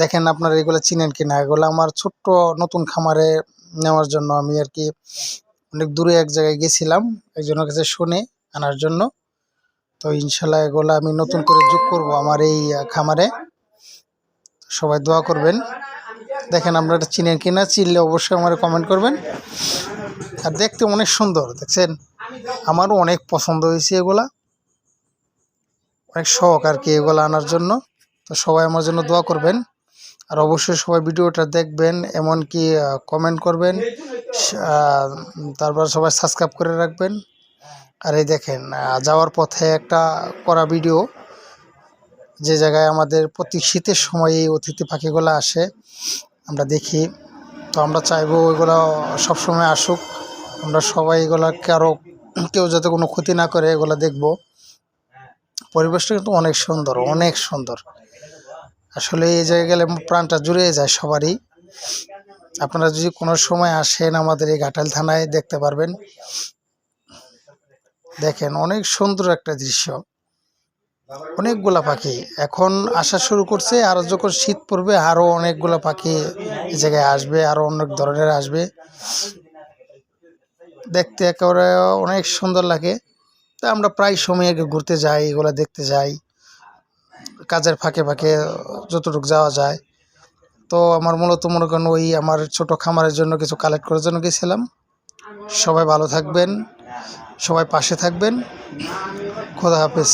দেখেন আপনারা এগুলো চিনেন কিনা? এগুলো আমার ছোট্ট নতুন খামারে নেওয়ার জন্য আমি আর কি অনেক দূরে এক জায়গায় গেছিলাম। একজনের কাছে শুনে আনার জন্য। তো ইনশাল্লাহ এগুলো আমি নতুন করে যোগ করব আমার এই খামারে। সবাই দোয়া করবেন। দেখেন আপনারা এটা চিনেন কিনা, চিনলে অবশ্যই আমার কমেন্ট করবেন। আর দেখতে অনেক সুন্দর, দেখছেন? আমারও অনেক পছন্দ হয়েছে এগুলা। অনেক শখ আর কি এগুলো আনার জন্য। তো সবাই আমার জন্য দোয়া করবেন। আর অবশ্যই সবাই ভিডিওটা দেখবেন, এমনকি কমেন্ট করবেন তারপর সবাই সাবস্ক্রাইব করে রাখবেন। আর এই দেখেন যাওয়ার পথে একটা করা ভিডিও যে জায়গায় আমাদের প্রতি শীতের সময় এই অতিথি পাখিগুলো আসে, আমরা দেখি। তো আমরা চাইব ওইগুলো সবসময় আসুক, আমরা সবাই এগুলা কারও কেউ যাতে কোনো ক্ষতি না করে, এগুলো দেখব। পরিবেশটা কিন্তু অনেক সুন্দর অনেক সুন্দর। আসলে এই জায়গায় গেলে প্রাণটা জুড়ে যায় সবারই। আপনারা যদি কোনো সময় আসেন আমাদের এই ঘাটাল থানায় দেখতে পারবেন। দেখেন অনেক সুন্দর একটা দৃশ্য। অনেকগুলা পাখি। এখন আসা শুরু করছে, আর যখন শীত পড়বে আরও অনেকগুলা পাখি এই জায়গায় আসবে আরও অনেক ধরনের আসবে। দেখতে একেবারে অনেক সুন্দর লাগে। তা আমরা প্রায় সময় আগে ঘুরতে যাই, এগুলো দেখতে যাই। কাজের ফাঁকে ফাঁকে যতটুকু যাওয়া যায়। তো আমার মূলত মনে করেন ওই আমার ছোট খামারের জন্য কিছু কালেক্ট করার জন্য গেছিলাম। সবাই ভালো থাকবেন, সবাই পাশে থাকবেন। খোদা হাফেজ।